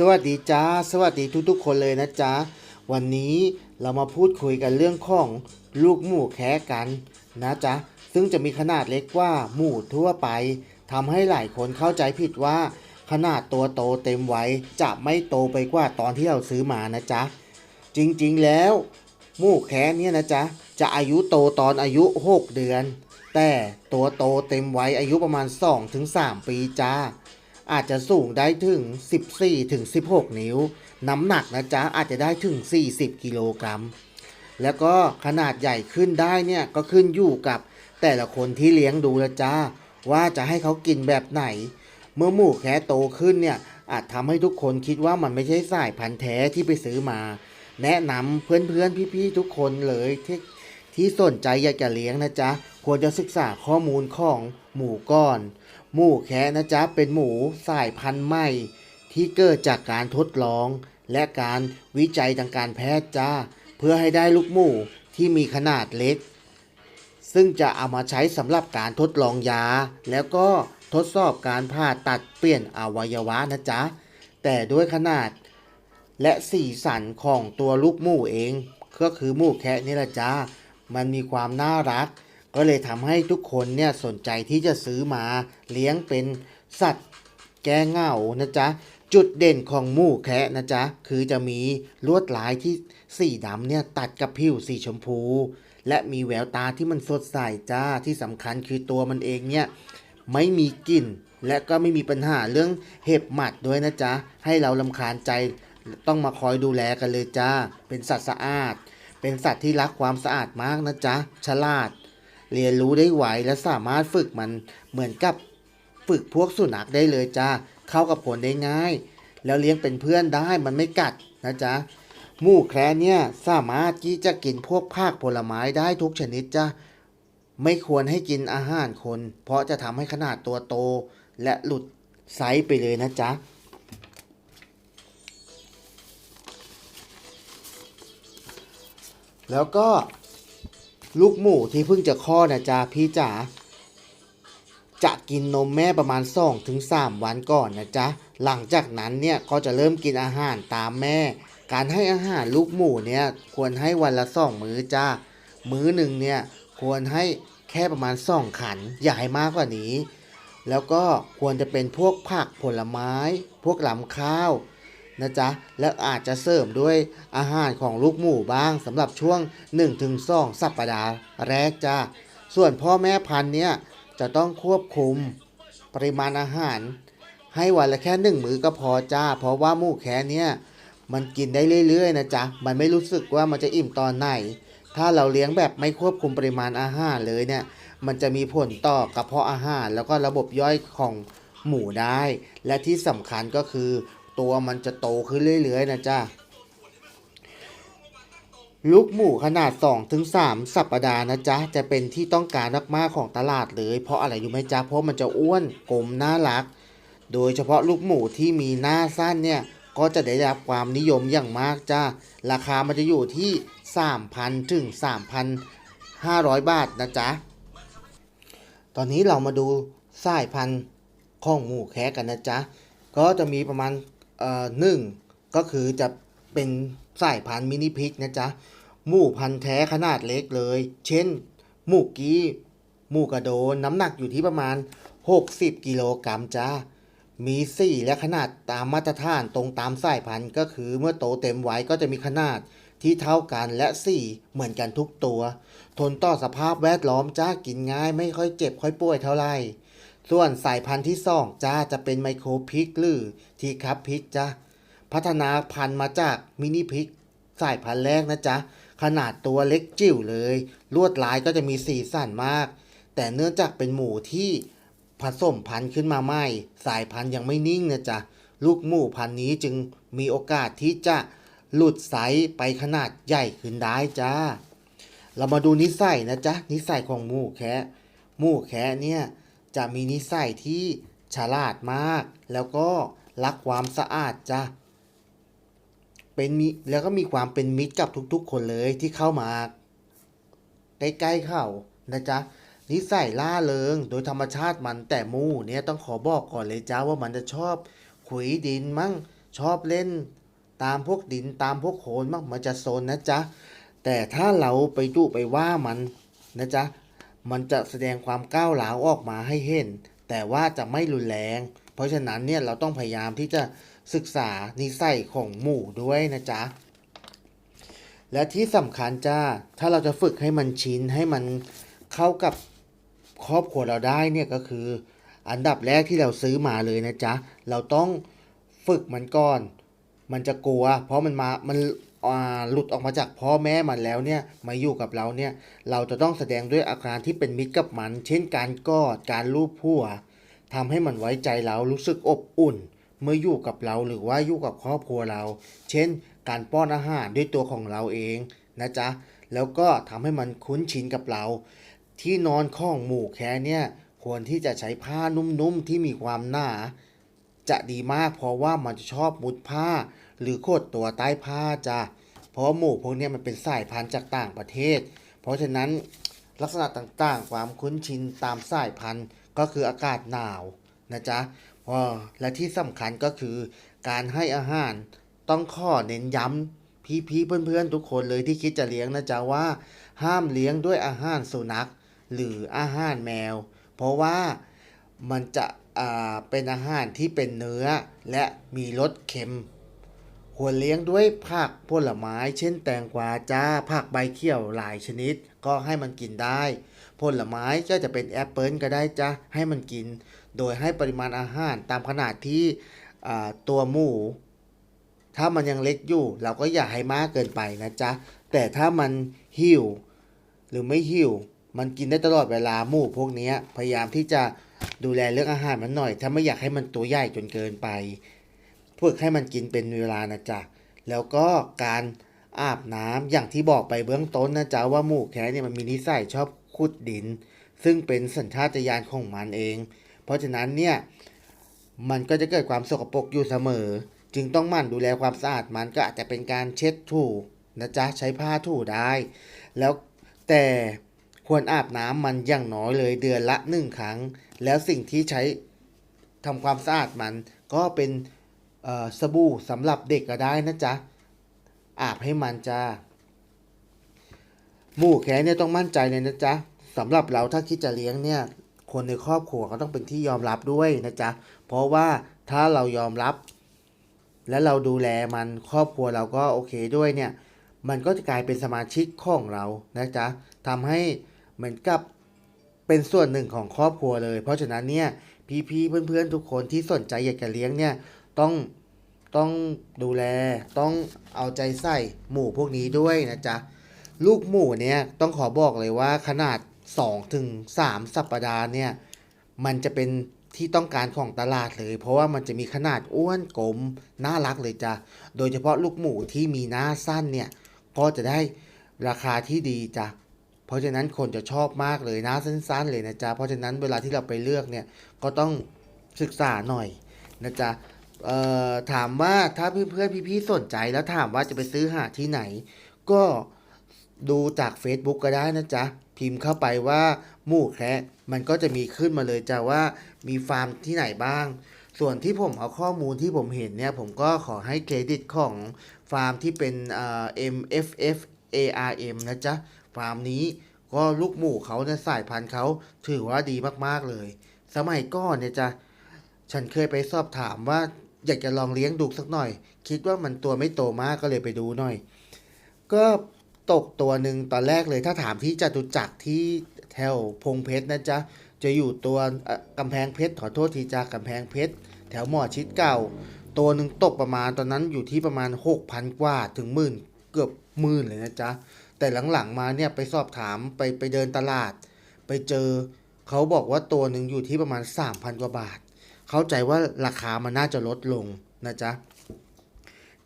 สวัสดีจ้า สวัสดีทุกๆ คนเลยนะจ๊ะวันนี้เรามาพูดคุยกันเรื่องของลูกหมูแคะกันนะจ๊ะซึ่งจะมีขนาดเล็กกว่าหมูทั่วไปทำให้หลายคนเข้าใจผิดว่า ขนาดตัวโตเต็มไวัยจะไม่โตไปกว่าตอนที่เราซื้อมานะจ๊ะจริงๆแล้วหมูแคะเนี่ยนะจ๊ะจะอายุโตตอนอายุ 6 เดือน แต่ตัวโตเต็มไวัยอายุประมาณ 2-3 ปีจ้า อาจจะสูงได้ถึง 14ถึง16 นิ้ว น้ำหนักนะจ๊ะอาจจะได้ถึง 40 กิโลกรัม แล้วก็ขนาดใหญ่ขึ้นได้เนี่ยก็ขึ้นอยู่กับแต่ละคนที่เลี้ยงดูละจ้า ว่าจะให้เขากินแบบไหน เมื่อหมูแค่โตขึ้นเนี่ยอาจทำให้ทุกคนคิดว่ามันไม่ใช่สายพันธุ์แท้ที่ไปซื้อมา แนะนำเพื่อนๆพี่ๆทุกคนเลยที่ที่สนใจอยากจะเลี้ยงนะจ๊ะ ควรจะศึกษาข้อมูลของหมูก้อน หมูแคะนะจ๊ะเป็นหมูสายพันธุ์ใหม่ ที่เกิดจากการทดลอง และการวิจัยทางการแพทย์จ้า เพื่อให้ได้ลูกหมูที่มีขนาดเล็ก ซึ่งจะเอามาใช้สำหรับการทดลองยา แล้วก็ทดสอบการผ่าตัดเปลี่ยนอวัยวะนะจ๊ะ แต่ด้วยขนาด และสีสันของตัวลูกหมูเอง ก็คือหมูแคะนี่แหละจ้ามันมีความน่ารัก ก็เลยทำให้ทุกคนเนี่ยสนใจที่จะซื้อมาเลี้ยงเป็นสัตว์แก้เหงานะจ๊ะ จุดเด่นของหมูแคะนะจ๊ะ คือจะมีลวดลายที่สีดำเนี่ยตัดกับผิวสีชมพู และมีแววตาที่มันสดใสจ้าที่สำคัญคือตัวมันเองเนี่ยไม่มีกลิ่น และก็ไม่มีปัญหาเรื่องเห็บหมัดด้วยนะจ๊ะ ให้เราลำคาญใจต้องมาคอยดูแลกันเลยจ้า เป็นสัตว์สะอาด เป็นสัตว์ที่รักความสะอาดมากนะจ๊ะ ฉลาด เรียนรู้ได้ไวและสามารถฝึกมันเหมือนกับฝึกพวกสุนัขได้เลยจ้าเข้ากับผลได้ง่าย แล้วเลี้ยงเป็นเพื่อนได้มันไม่กัดนะจ๊ะหมูแคระเนี่ยสามารถที่จะกินพวกผักผลไม้ได้ทุกชนิดจ้ะไม่ควรให้กินอาหารคน เพราะจะทำให้ขนาดตัวโตและหลุดไซส์ไปเลยนะจ๊ะแล้วก็ ลูกหมูที่เพิ่งจะคลอดนะจ๊ะพี่จ๋าจะกินนมแม่ประมาณ2ถึง3วันก่อนนะจ๊ะหลังจากนั้นเนี่ยก็จะเริ่มกินอาหารตามแม่ การให้อาหารลูกหมูเนี่ยควรให้วันละสองมื้อจ้ามื้อหนึ่งเนี่ยควรให้แค่ประมาณสองขันอย่าให้มากกว่านี้ แล้วก็ควรจะเป็นพวกผักผลไม้ พวกหลำข้าว นะจ๊ะ แล้วอาจจะเสริมด้วยอาหารของลูกหมูบ้างสำหรับช่วง 1-2 สัปดาห์แรกจ้าส่วนพ่อแม่พันธุ์เนี่ยจะต้องควบคุมปริมาณอาหาร ให้วันละแค่หนึ่งมื้อก็พอจ้า เพราะว่าหมูแค่เนี่ยมันกินได้เรื่อยๆนะจ๊ะ มันไม่รู้สึกว่ามันจะอิ่มตอนไหน ถ้าเราเลี้ยงแบบไม่ควบคุมปริมาณอาหารเลยเนี่ย มันจะมีผลต่อกระเพาะอาหาร แล้วก็ระบบย่อยของหมูได้ และที่สำคัญก็คือ ตัวมันจะโตขึ้นเรื่อยๆนะจ๊ะลูกหมูขนาด 2-3 สัปดาห์นะจ๊ะ จะเป็นที่ต้องการมากๆของตลาดเลย เพราะอะไรรู้ไหมจ๊ะ เพราะมันจะอ้วนกลมน่ารัก โดยเฉพาะลูกหมูที่มีหน้าสั้นเนี่ย ก็จะได้รับความนิยมอย่างมากจ้าราคามันจะอยู่ที่ 3,000 ถึง 3,500 บาทนะจ๊ะ ตอนนี้เรามาดูสายพันธุ์ของหมูแคะกันนะจ๊ะ ก็จะมีประมาณ หนึ่งก็คือจะเป็นสายพันธุ์มินิพิกนะจ๊ะหมูพันธุ์แท้ขนาดเล็กเลย เช่น หมูกี้หมูกระโดนน้ำหนักอยู่ที่ประมาณ 60 กิโลกรัมจ้ามีสีและขนาดตามมาตรฐานตรงตามสายพันธุ์ ก็คือเมื่อโตเต็มวัยก็จะมีขนาดที่เท่ากันและสีเหมือนกันทุกตัว ทนต่อสภาพแวดล้อมจ้ากินง่ายไม่ค่อยเจ็บค่อยป่วยเท่าไหร่ ส่วนสายพันธุ์ที่สองจ้าจะเป็นไมโครพิกหรือทีคัพพิกจ้าพัฒนาพันธุ์มาจากมินิพิกสายพันธุ์แรกนะจ๊ะขนาดตัวเล็กจิ๋วเลย ลวดลายก็จะมีสีสันมาก แต่เนื่องจากเป็นหมูที่ผสมพันธุ์ขึ้นมาใหม่ สายพันธุ์ยังไม่นิ่งนะจ๊ะลูกหมูพันธุ์นี้จึงมีโอกาสที่จะหลุดไซส์ไปขนาดใหญ่ขึ้นได้จ้า เรามาดูนิสัยนะจ๊ะนิสัยของหมูแคะหมูแคะเนี่ย จะมีนิสัยที่ฉลาดมาก แล้วก็รักความสะอาดจ้ะเป็นมิแล้วก็มีความเป็นมิตรกับทุกๆ คนเลยที่เข้ามา ใกล้ๆเขานะจ๊ะนิสัยล่าเริงโดยธรรมชาติมันแต่มูเนี่ยต้องขอบอกก่อนเลยจ้าว่ามันจะชอบขุยดินมั่งชอบเล่น ตามพวกดินตามพวกโคลนมากมันจะโซนนะจ๊ะแต่ถ้าเราไปดุไปว่ามันนะจ๊ะ มันจะแสดงความก้าวร้าวออกมาให้เห็น แต่ว่าจะไม่รุนแรง เพราะฉะนั้นเนี่ยเราต้องพยายามที่จะศึกษานิสัยของหมู่ด้วยนะจ๊ะ และที่สำคัญจ้า ถ้าเราจะฝึกให้มันชินให้มันเข้ากับครอบครัวเราได้เนี่ยก็คือ อันดับแรกที่เราซื้อมาเลยนะจ๊ะ เราต้องฝึกมันก่อน มันจะกลัว เพราะมันมา มัน หลุดออกมาจากพ่อแม่มันแล้วเนี่ยมาอยู่กับเราเนี่ยเราจะต้องแสดงด้วยอาการที่เป็นมิตรกับมัน เช่นการกอดการลูบหัวทำให้มันไว้ใจเรารู้สึกอบอุ่น เมื่ออยู่กับเราหรือว่าอยู่กับครอบครัวเรา เช่น การป้อนอาหารด้วยตัวของเราเองนะจ๊ะแล้วก็ทำให้มันคุ้นชินกับเรา ที่นอนข้องหมู่แค่เนี่ยควรที่จะใช้ผ้านุ่มๆที่มีความหนาจะดีมากเพราะว่ามันจะชอบมุดผ้า หรือโคดตัวใต้ผ้าจ้ะเพราะหมูพวกนี้มันเป็นสายพันธุ์จากต่างประเทศ เพราะฉะนั้นลักษณะต่างๆ ความคุ้นชินตามสายพันธุ์ก็คืออากาศหนาวนะจ๊ะและที่สำคัญก็คือการให้อาหารต้องข้อเน้นย้ำพี่ๆเพื่อนๆ ทุกคนเลยที่คิดจะเลี้ยงนะจ๊ะว่า ห้ามเลี้ยงด้วยอาหารสุนัข หรืออาหารแมว เพราะว่ามันจะอ่าเป็นอาหารที่เป็นเนื้อและมีรสเค็ม ควรเลี้ยงด้วยผักผลไม้ เช่นแตงกวาจ้าผักใบเขียวหลายชนิด ก็ให้มันกินได้ ผลไม้ก็จะเป็นแอปเปิลก็ได้จ้าให้มันกิน โดยให้ปริมาณอาหารตามขนาดที่ตัวหมูถ้ามันยังเล็กอยู่ เราก็อย่าให้มากเกินไปนะจ๊ะ แต่ถ้ามันหิว หรือไม่หิว มันกินได้ตลอดเวลาหมูพวกนี้พยายามที่จะดูแลเรื่องอาหารมันหน่อย ถ้าไม่อยากให้มันตัวใหญ่จนเกินไป ฝึกให้มันกินเป็นเวลานะจ๊ะแล้วก็การอาบน้ำอย่างที่บอกไปเบื้องต้นนะจ๊ะว่าหมูแคะเนี่ยมันมีนิสัยชอบขุดดิน ซึ่งเป็นสัญชาตญาณของมันเอง เพราะฉะนั้นเนี่ยมันก็จะเกิดความสกปรกอยู่เสมอ จึงต้องหมั่นดูแลความสะอาดมันก็อาจจะเป็นการเช็ดถูนะจ๊ะใช้ผ้าถูได้ แล้วแต่ควรอาบน้ำมันอย่างน้อยเลยเดือนละหนึ่งครั้ง แล้วสิ่งที่ใช้ทำความสะอาดมันก็เป็น สบู่สำหรับเด็กก็ได้นะจ๊ะ อาบให้มันจ้าหมูแค่เนี่ยต้องมั่นใจเลยนะจ๊ะสำหรับเราถ้าคิดจะเลี้ยงเนี่ย คนในครอบครัวก็ต้องเป็นที่ยอมรับด้วยนะจ๊ะ เพราะว่าถ้าเรายอมรับ และเราดูแลมันครอบครัวเราก็โอเคด้วยเนี่ย มันก็จะกลายเป็นสมาชิกของเรานะจ๊ะทำให้เหมือนกับเป็นส่วนหนึ่งของครอบครัวเลย เพราะฉะนั้นเนี่ยพี่ๆเพื่อนๆทุกคนที่สนใจอยากจะเลี้ยงเนี่ย ต้องต้องดูแลต้องเอาใจใส่หมูพวกนี้ด้วยนะจ๊ะ ลูกหมูเนี่ยต้องขอบอกเลยว่าขนาด2ถึง3สัปดาห์เนี่ยมันจะเป็นที่ต้องการของตลาดเลย เพราะว่ามันจะมีขนาดอ้วนกลมน่ารักเลยจ้ะโดยเฉพาะลูกหมูที่มีหน้าสั้นเนี่ยก็จะได้ราคาที่ดีจ้ะเพราะฉะนั้นคนจะชอบมากเลยหน้าสั้นๆเลยนะจ๊ะเพราะฉะนั้นเวลาที่เราไปเลือกเนี่ยก็ต้องศึกษาหน่อยนะจ๊ะ เอ่อถามว่าถ้าเพื่อนๆพี่ๆสนใจแล้วถามว่าจะไปซื้อหาที่ไหน ก็ดูจาก Facebook ก็ได้นะจ๊ะ พิมพ์เข้าไปว่าหมู่แคะมันก็จะมีขึ้นมาเลยจ้ะว่ามีฟาร์มที่ไหนบ้าง ส่วนที่ผมเอาข้อมูลที่ผมเห็นเนี่ย ผมก็ขอให้เครดิตของฟาร์มที่เป็นเอ่อ MFF ARM นะจ๊ะ ฟาร์มนี้ก็ลูกหมูเขาเนี่ยสายพันธุ์เขาถือว่าดีมากๆเลย สมัยก่อนเนี่ยจ้ะ ฉันเคยไปสอบถามว่า อยากจะลองเลี้ยงดูสักหน่อย คิดว่ามันตัวไม่โตมากก็เลยไปดูหน่อย ก็ตกตัวหนึ่งตอนแรกเลยถ้าถามที่จตุจักรที่แถวพงเพชรนะจ๊ะจะอยู่ตัวเอ่อกำแพงเพชรขอโทษทีจากกำแพงเพชรแถวหมอชิดเก่า ตัวหนึ่งตกประมาณตอนนั้นอยู่ที่ประมาณ 6,000 กว่าถึงหมื่นเกือบหมื่นเลยนะจ๊ะแต่หลังๆมาเนี่ยไปสอบถามไปไปเดินตลาด ไปเจอเขาบอกว่าตัวหนึ่งอยู่ที่ประมาณ 3,000 กว่าบาท เข้าใจว่าราคามันน่าจะลดลงนะจ๊ะ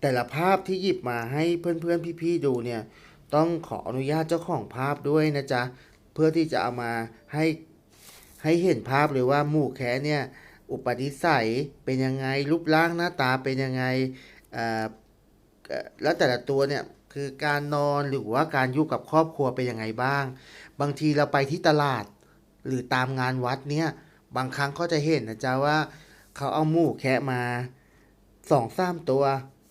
แต่ละภาพที่หยิบมาให้เพื่อนๆพี่ๆดูเนี่ย ต้องขออนุญาตเจ้าของภาพด้วยนะจ๊ะ เพื่อที่จะเอามาให้ให้เห็นภาพเลยว่าหมู่แคเนี่ย อุปนิสัยเป็นยังไงรูปร่างหน้าตาเป็นยังไงอ่อเอ่อแล้วแต่ละตัวเนี่ยคือการนอนหรือว่าการอยู่กับครอบครัวเป็นยังไงบ้าง บางทีเราไปที่ตลาดหรือตามงานวัดเนี่ย บางครั้งก็จะเห็นนะจ๊ะว่า เขาเอาหมูแคะมาสองสามตัว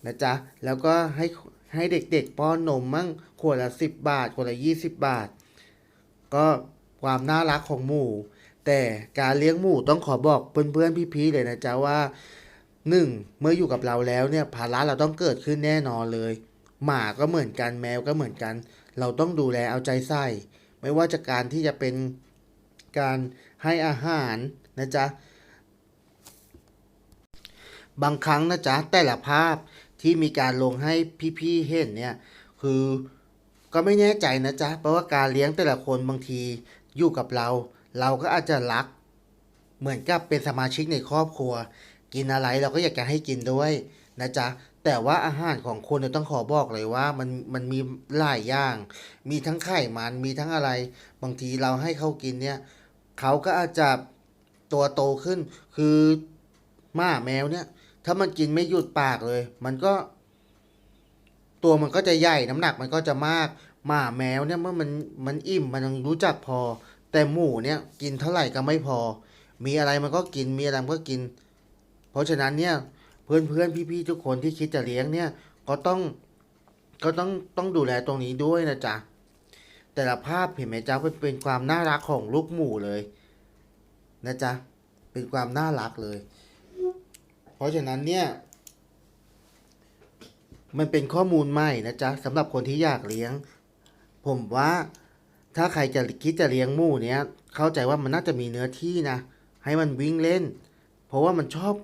นะจ๊ะ แล้วก็ให้ให้เด็กๆป้อนนมมั่งขวดละสิบบาทขวดละยี่สิบบาท ก็ความน่ารักของหมู แต่การเลี้ยงหมูต้องขอบอกเพื่อนๆพี่ๆเลยนะจ๊ะว่าหนึ่งเมื่ออยู่กับเราแล้วเนี่ยภาระเราต้องเกิดขึ้นแน่นอนเลย หมาก็เหมือนกันแมวก็เหมือนกัน เราต้องดูแลเอาใจใส่ ไม่ว่าจะการที่จะเป็นการ ให้อาหารนะจ๊ะ บางครั้งนะจ๊ะ แต่ละภาพที่มีการลงให้พี่ๆเห็นเนี่ย คือก็ไม่แน่ใจนะจ๊ะ เพราะว่าการเลี้ยงแต่ละคนบางทีอยู่กับเรา เราก็อาจจะรัก เหมือนกับเป็นสมาชิกในครอบครัว กินอะไรเราก็อยากจะให้กินด้วยนะจ๊ะแต่ว่าอาหารของคนเนี่ยต้องขอบอกเลยว่ามันมันมีหลายอย่าง มีทั้งไขมันมีทั้งอะไร บางทีเราให้เขากินเนี่ย เขาก็อาจจะตัวโตขึ้น คือหมาแมวเนี่ย ถ้ามันกินไม่หยุดปากเลย มันก็ ตัวมันก็จะใหญ่น้ำหนักมันก็จะมากหมาแมวเนี่ยเมื่อมันมันอิ่มมันยังรู้จักพอ แต่หมูเนี่ยกินเท่าไหร่ก็ไม่พอ มีอะไรมันก็กินมีอะไรมันก็กิน เพราะฉะนั้นเนี่ยเพื่อนเพื่อนพี่ๆทุกคนที่คิดจะเลี้ยงเนี่ย ก็ต้องก็ต้องต้องดูแลตรงนี้ด้วยนะจ๊ะ แต่ละภาพเห็นไหมจ๊ะเป็นเป็นความน่ารักของลูกหมูเลย นะจ๊ะเป็นความน่ารักเลย เพราะฉะนั้นเนี่ย มันเป็นข้อมูลใหม่นะจ๊ะสำหรับคนที่อยากเลี้ยง ผมว่าถ้าใครจะคิดจะเลี้ยงหมูเนี้ยเข้าใจว่ามันน่าจะมีเนื้อที่นะ ให้มันวิ่งเล่น เพราะว่ามันชอบ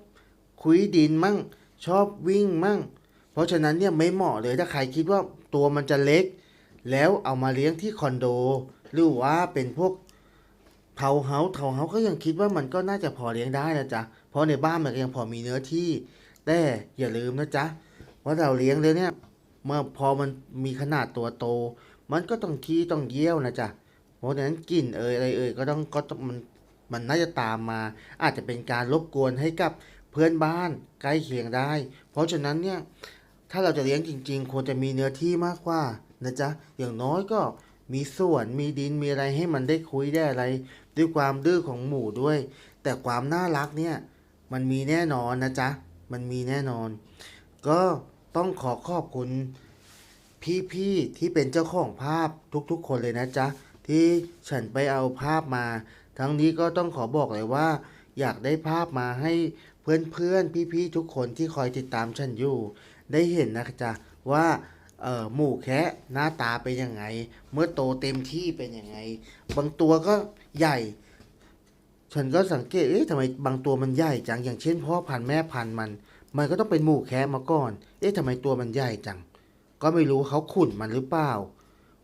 คุยดินมั่ง ชอบวิ่งมั่ง เพราะฉะนั้นเนี่ยไม่เหมาะเลยถ้าใครคิดว่าตัวมันจะเล็ก แล้วเอามาเลี้ยงที่คอนโด หรือว่าเป็นพวกเทาเฮาเทาเฮาก็ยังคิดว่ามันก็น่าจะพอเลี้ยงได้นะจ๊ะ เพราะในบ้านมันก็ยังพอมีเนื้อที่ แต่อย่าลืมนะจ๊ะว่าเราเลี้ยงเลยเนี่ยเมื่อพอมันมีขนาดตัวโต มันก็ต้องขี้ต้องเยี่ยวนะจ๊ะ เพราะฉะนั้นกลิ่นเอ่ยอะไรเอ่ยก็ต้องก็ต้องมันมันน่าจะตามมา อาจจะเป็นการรบกวนให้กับเพื่อนบ้านใกล้เคียงได้ เพราะฉะนั้นเนี่ยถ้าเราจะเลี้ยงจริง ๆ ควรจะมีเนื้อที่มากกว่า นะจ๊ะอย่างน้อยก็มีสวนมีดินมีอะไรให้มันได้คุยได้อะไร ด้วยความดื้อของหมูด้วย แต่ความน่ารักเนี่ย มันมีแน่นอนนะจ๊ะ มันมีแน่นอน ก็ต้องขอขอบคุณพี่ๆที่เป็นเจ้าของภาพทุกๆ คนเลยนะจ๊ะ ที่ฉันไปเอาภาพมา ทั้งนี้ก็ต้องขอบอกเลยว่า อยากได้ภาพมาให้เพื่อนๆพี่ๆทุกคนที่คอยติดตามฉันอยู่ ได้เห็นนะจ๊ะว่า เอ่อหมูแคะหน้าตาเป็นยังไง เมื่อโตเต็มที่เป็นยังไง บางตัวก็ใหญ่ ฉันก็สังเกตเอ๊ะทำไมบางตัวมันใหญ่จังอย่างเช่นพ่อพันธุ์แม่พันธุ์มัน มันก็ต้องเป็นหมูแคะมาก่อน เอ๊ะทำไมตัวมันใหญ่จัง ก็ไม่รู้เขาขุนมันหรือเปล่า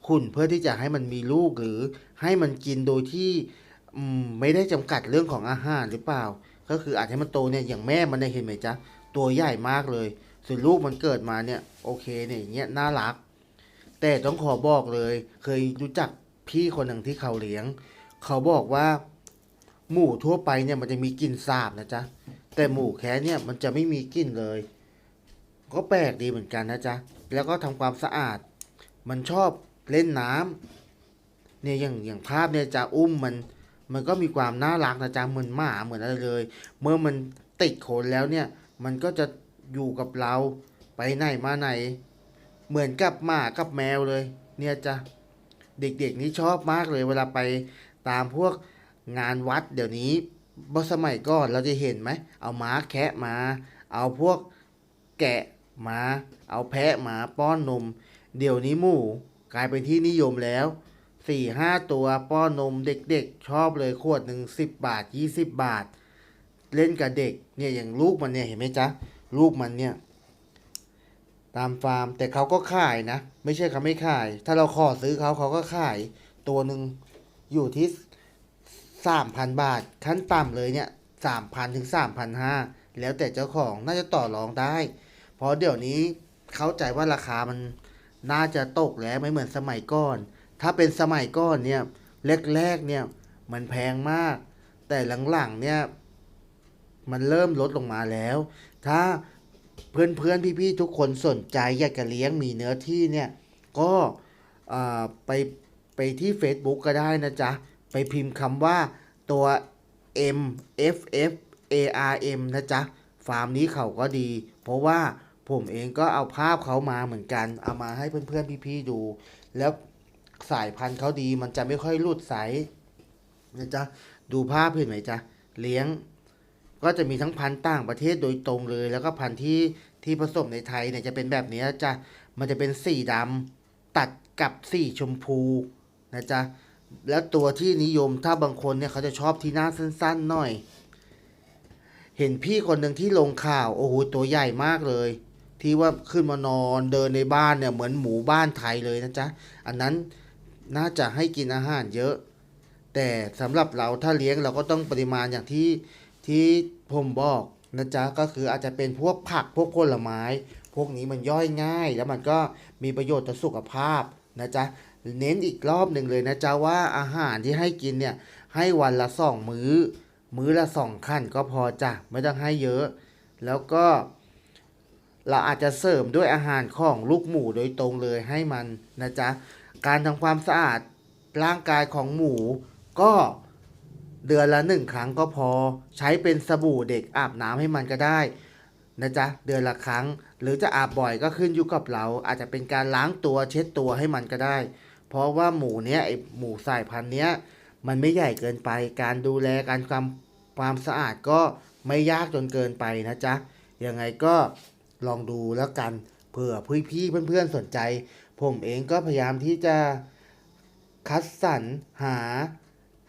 ขุนเพื่อที่จะให้มันมีลูกหรือให้มันกินโดยที่ไม่ได้จำกัดเรื่องของอาหารหรือเปล่า ก็คืออาจให้มันโตเนี่ยอย่างแม่มันเนี่ยเห็นไหมจ๊ะตัวใหญ่มากเลย ส่วนลูกมันเกิดมาเนี่ยโอเคเนี่ยอย่างเงี้ยน่ารัก แต่ต้องขอบอกเลย เคยรู้จักพี่คนหนึ่งที่เขาเลี้ยง เขาบอกว่า หมูทั่วไปเนี่ยมันจะมีกลิ่นสาบนะจ๊ะแต่หมูแค่เนี่ยมันจะไม่มีกลิ่นเลย ก็แปลกดีเหมือนกันนะจ๊ะแล้วก็ทำความสะอาด มันชอบเล่นน้ำเนี่ยอย่างอย่างภาพเนี่ยจะอุ้มมัน มันก็มีความน่ารักนะจ๊ะเหมือนหมาเหมือนอะไรเลย เมื่อมันติดขนแล้วเนี่ย มันก็จะ อยู่กับเราไปไหนมาไหน เหมือนกับหมากับแมวเลย เนี่ยจ้ะเด็กๆนี่ชอบมากเลย เวลาไปตามพวกงานวัดเดี๋ยวนี้เมื่อสมัยก่อนเราจะเห็นไหม เอาม้าแคะมา เอาพวกแกะมา เอาแพะมาป้อนนม เดี๋ยวนี้หมูกลายเป็นที่นิยมแล้วสี่ห้าตัวป้อนนมเด็กๆ ชอบเลยขวดหนึ่งสิบบาทยี่สิบบาท เล่นกับเด็กเนี่ยอย่างลูกมันเนี่ยเห็นไหมจ๊ะ ลูกมันเนี่ยตามฟาร์มแต่เขาก็ขายนะ ไม่ใช่เขาไม่ขาย ถ้าเราขอซื้อเขาเขาก็ขาย ตัวหนึ่งอยู่ที่สามพันบาท ขั้นต่ำเลยเนี่ยสามพันถึงสามพันห้าแล้วแต่เจ้าของน่าจะต่อรองได้ เพราะเดี๋ยวนี้เข้าใจว่าราคามันน่าจะตกแล้วไม่เหมือนสมัยก่อน ถ้าเป็นสมัยก่อนเนี่ยแรกๆเนี่ยมันแพงมาก แต่หลังๆเนี่ย มันเริ่มลดลงมาแล้ว ถ้าเพื่อนๆพี่ๆทุกคนสนใจอยากจะเลี้ยงมีเนื้อที่เนี่ย ก็ไปไปที่ Facebook ก็ได้นะจ๊ะ ไปพิมพ์คำว่าตัว M F F A R M นะจ๊ะ ฟาร์มนี้เขาก็ดี เพราะว่าผมเองก็เอาภาพเขามาเหมือนกัน เอามาให้เพื่อนๆพี่ๆดู แล้วสายพันธุ์เขาดีมันจะไม่ค่อยหลุดสายนะจ๊ะ ดูภาพเห็นไหมจ๊ะ เลี้ยง ก็จะมีทั้งพันธุ์ต่างประเทศโดยตรงเลย แล้วก็พันธุ์ที่ที่ผสมในไทยเนี่ยจะเป็นแบบนี้จ๊ะมันจะเป็นสีดำตัดกับสีชมพูนะจ๊ะแล้วตัวที่นิยมถ้าบางคนเนี่ยเขาจะชอบที่หน้าสั้นๆหน่อย เห็นพี่คนหนึ่งที่ลงข่าวโอ้โหตัวใหญ่มากเลย ที่ว่าขึ้นมานอนเดินในบ้านเนี่ยเหมือนหมูบ้านไทยเลยนะจ๊ะอันนั้นน่าจะให้กินอาหารเยอะ แต่สำหรับเราถ้าเลี้ยงเราก็ต้องปริมาณอย่างที่ ที่ผมบอกนะจ๊ะก็คืออาจจะเป็นพวกผักพวกผลไม้ พวกนี้มันย่อยง่าย แล้วมันก็มีประโยชน์ต่อสุขภาพนะจ๊ะเน้นอีกรอบหนึ่งเลยนะจ๊ะว่าอาหารที่ให้กินเนี่ยให้วันละสองมื้อ มื้อละสองขั้นก็พอจ้ะไม่ต้องให้เยอะ แล้วก็เราอาจจะเสริมด้วยอาหารของลูกหมูโดยตรงเลยให้มันนะจ๊ะการทำความสะอาดร่างกายของหมูก็ เดือนละหนึ่งครั้งก็พอ ใช้เป็นสบู่เด็กอาบน้ำให้มันก็ได้นะจ๊ะเดือนละครั้ง หรือจะอาบบ่อยก็ขึ้นอยู่กับเรา อาจจะเป็นการล้างตัวเช็ดตัวให้มันก็ได้ เพราะว่าหมูเนี้ยไอหมูสายพันธุ์เนี้ยมันไม่ใหญ่เกินไป การดูแลการความความสะอาดก็ไม่ยากจนเกินไปนะจ๊ะยังไงก็ลองดูแล้วกันเผื่อพี่ๆเพื่อนๆสนใจ ผมเองก็พยายามที่จะคัดสรรหา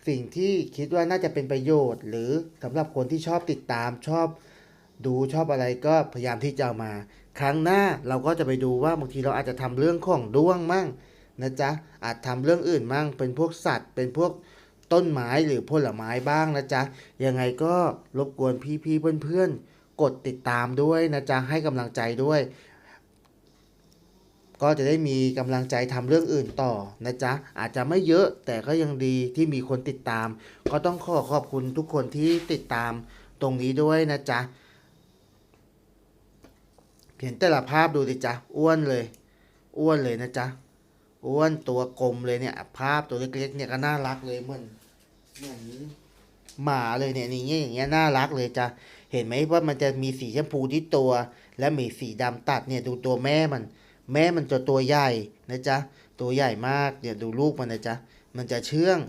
สิ่งที่คิดว่าน่าจะเป็นประโยชน์ หรือสำหรับคนที่ชอบติดตามชอบดูชอบอะไรก็พยายามที่จะเอามา ครั้งหน้าเราก็จะไปดูว่าบางทีเราอาจจะทำเรื่องของด้วงมั่งนะจ๊ะอาจทำเรื่องอื่นมั่ง เป็นพวกสัตว์ เป็นพวกต้นไม้หรือผลไม้บ้างนะจ๊ะยังไงก็รบกวนพี่ๆเพื่อนๆกดติดตามด้วยนะจ๊ะให้กำลังใจด้วย ก็จะได้มีกำลังใจทำเรื่องอื่นต่อนะจ๊ะ อาจจะไม่เยอะแต่ก็ยังดีที่มีคนติดตาม ก็ต้องขอขอบคุณทุกคนที่ติดตามตรงนี้ด้วยนะจ๊ะ เห็นแต่ละภาพดูดิจ๊ะ อ้วนเลย อ้วนเลยนะจ๊ะ อ้วนตัวกลมเลยเนี่ย ภาพตัวเล็กๆเนี่ยก็น่ารักเลยเหมือนเหมือนหมาเลยเนี่ยนี่อย่างเงี้ยน่ารักเลยจ้ะเห็นไหมว่ามันจะมีสีชมพูที่ตัว และมีสีดำตัดเนี่ยดูตัวแม่มัน แม่มันจะตัวใหญ่นะจ๊ะ ตัวใหญ่มากเดี๋ยวดูลูกมันนะจ๊ะ มันจะเชื่อง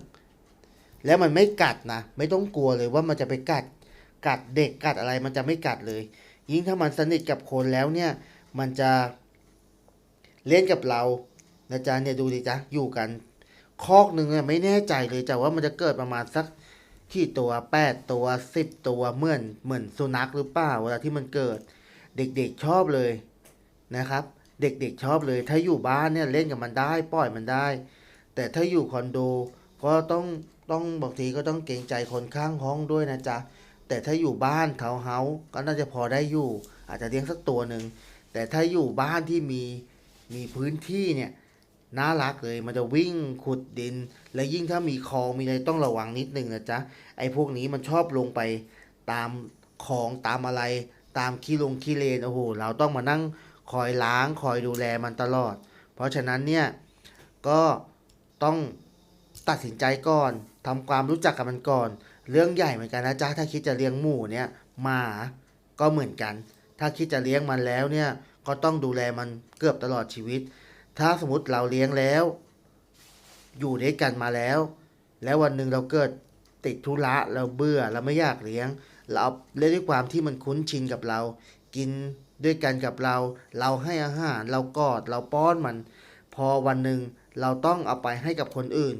แล้วมันไม่กัดนะ ไม่ต้องกลัวเลยว่ามันจะไปกัด กัดเด็กกัดอะไรมันจะไม่กัดเลย ยิ่งถ้ามันสนิทกับคนแล้วเนี่ย มันจะเล่นกับเรานะจ๊ะเนี่ยดูดิจ๊ะ อยู่กัน คอกหนึ่งเนี่ยไม่แน่ใจเลยจ้ะว่ามันจะเกิดประมาณสักกี่ตัวแปดตัวสิบตัวเหมือนเหมือนสุนัขหรือเปล่าเวลาที่มันเกิด เด็กๆชอบเลยนะครับ เด็กๆชอบเลย ถ้าอยู่บ้านเนี่ยเล่นกับมันได้ปล่อยมันได้ แต่ถ้าอยู่คอนโดก็ต้องต้องบางทีก็ต้องเกรงใจคนข้างห้องด้วยนะจ๊ะแต่ถ้าอยู่บ้านเทาวเฮาส์ก็น่าจะพอได้อยู่ อาจจะเลี้ยงสักตัวหนึ่งแต่ถ้าอยู่บ้านที่มีมีพื้นที่เนี่ยน่ารักเลยมันจะวิ่งขุดดิน และยิ่งถ้ามีคลองมีอะไรต้องระวังนิดนึงนะจ๊ะไอ้พวกนี้มันชอบลงไปตามคลองตามอะไร ตามขี้ลงขี้เลนโอ้โหเราต้องมานั่ง คอยล้างคอยดูแลมันตลอด เพราะฉะนั้นเนี่ยก็ต้องตัดสินใจก่อนทำความรู้จักกับมันก่อน เรื่องใหญ่เหมือนกันนะจ๊ะถ้าคิดจะเลี้ยงหมูเนี่ยหมาก็เหมือนกัน ถ้าคิดจะเลี้ยงมันแล้วเนี่ยก็ต้องดูแลมันเกือบตลอดชีวิต ถ้าสมมติเราเลี้ยงแล้ว อยู่ด้วยกันมาแล้ว แล้ววันหนึ่งเราเกิดติดธุระเราเบื่อเราไม่อยากเลี้ยง เราเอาเล่นด้วยความที่มันคุ้นชินกับเรา กิน ด้วยกันกับเรา เราให้อาหารเรากอดเราป้อนมัน พอวันหนึ่งเราต้องเอาไปให้กับคนอื่น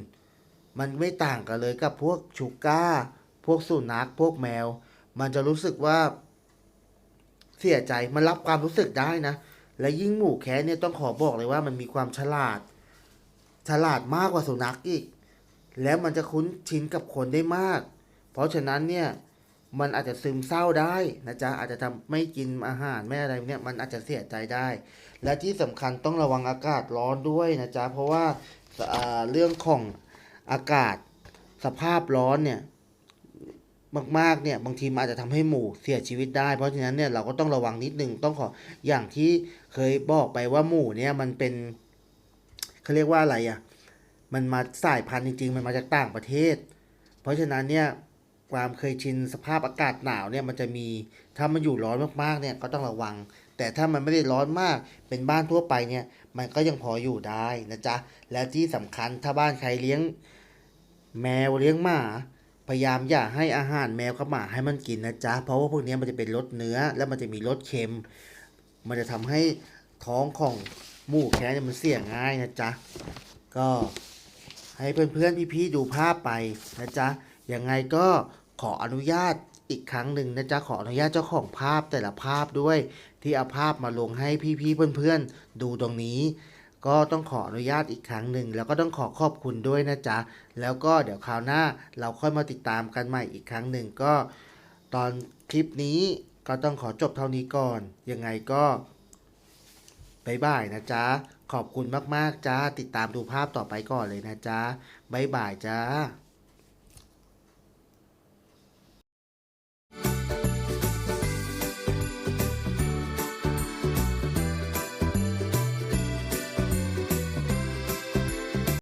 มันไม่ต่างกันเลยกับพวกชูก้า พวกสุนัขพวกแมว มันจะรู้สึกว่าเสียใจมันรับความรู้สึกได้นะ และยิ่งหมูแคะเนี่ยต้องขอบอกเลยว่ามันมีความฉลาด ฉลาดมากกว่าสุนัขอีก แล้วมันจะคุ้นชินกับคนได้มาก เพราะฉะนั้นเนี่ย มันอาจจะซึมเศร้าได้นะจ๊ะอาจจะทำไม่กินอาหารไม่อะไรเนี่ยมันอาจจะเสียใจได้ และที่สำคัญต้องระวังอากาศร้อนด้วยนะจ๊ะเพราะว่าเรื่องของอากาศสภาพร้อนเนี่ยมากๆเนี่ยบางทีมันอาจจะทำให้หมูเสียชีวิตได้ เพราะฉะนั้นเนี่ยเราก็ต้องระวังนิดนึงต้องขออย่างที่เคยบอกไปว่าหมูเนี่ยมันเป็นเขาเรียกว่าอะไรอะมันมาสายพันธุ์จริงๆ มันมาจากต่างประเทศ เพราะฉะนั้นเนี่ย ความเคยชินสภาพอากาศหนาวเนี่ยมันจะมี ถ้ามันอยู่ร้อนมากๆเนี่ยก็ต้องระวัง แต่ถ้ามันไม่ได้ร้อนมากเป็นบ้านทั่วไปเนี่ยมันก็ยังพออยู่ได้นะจ๊ะ และที่สำคัญถ้าบ้านใครเลี้ยง แมวเลี้ยงหมาพยายามอย่าให้อาหารแมวกับหมาให้มันกินนะจ๊ะ เพราะว่าพวกนี้มันจะเป็นรสเนื้อ แล้วมันจะมีรสเค็ม มันจะทำให้ท้องของหมูแคะเนี่ยมันเสี่ยงง่ายนะจ๊ะ ก็ให้เพื่อนๆพี่ๆดูภาพไปนะจ๊ะ ยังไงก็ขออนุญาตอีกครั้งหนึ่งนะจ๊ะขออนุญาตเจ้าของภาพแต่ละภาพด้วย ที่เอาภาพมาลงให้พี่ๆเพื่อนๆ ดูตรงนี้ ก็ต้องขออนุญาตอีกครั้งหนึ่งแล้วก็ต้องขอขอบคุณด้วยนะจ๊ะแล้วก็เดี๋ยวคราวหน้าเราค่อยมาติดตามกันใหม่อีกครั้งหนึ่งก็ ตอนคลิปนี้ก็ต้องขอจบเท่านี้ก่อน ยังไงก็บายบายนะจ๊ะ ขอบคุณมาก ๆ จ้า ติดตามดูภาพต่อไปก่อนเลยนะจ๊ะบายบายจ้า